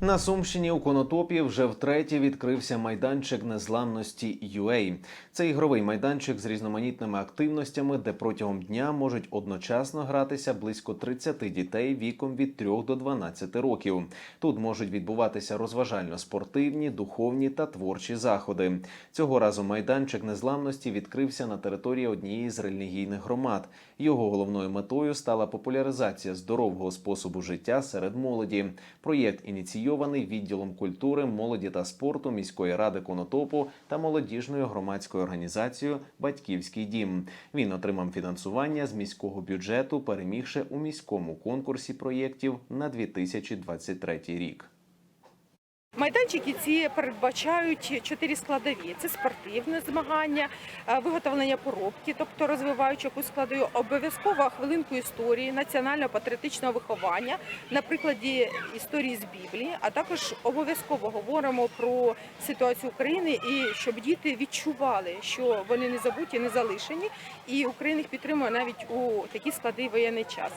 На Сумщині у Конотопі вже втретє відкрився майданчик незламності UA. Це ігровий майданчик з різноманітними активностями, де протягом дня можуть одночасно гратися близько 30 дітей віком від 3 до 12 років. Тут можуть відбуватися розважально-спортивні, духовні та творчі заходи. Цього разу майданчик незламності відкрився на території однієї з релігійних громад. Його головною метою стала популяризація здорового способу життя серед молоді. Проєкт ініційований відділом культури, молоді та спорту міської ради Конотопу та молодіжною громадською організацією Батьківський дім. Він отримав фінансування з міського бюджету, перемігши у міському конкурсі проєктів на 2023 рік. Майданчики ці передбачають чотири складові: це спортивне змагання, е, виготовлення поробки, тобто розвиваючи якусь складову, обов'язково хвилинку історії, національно-патріотичного виховання на прикладі історії з Біблії, а також обов'язково говоримо про ситуацію України і щоб діти відчували, що вони не забуті, не залишені, і Україна їх підтримує навіть у такий складний воєнний час.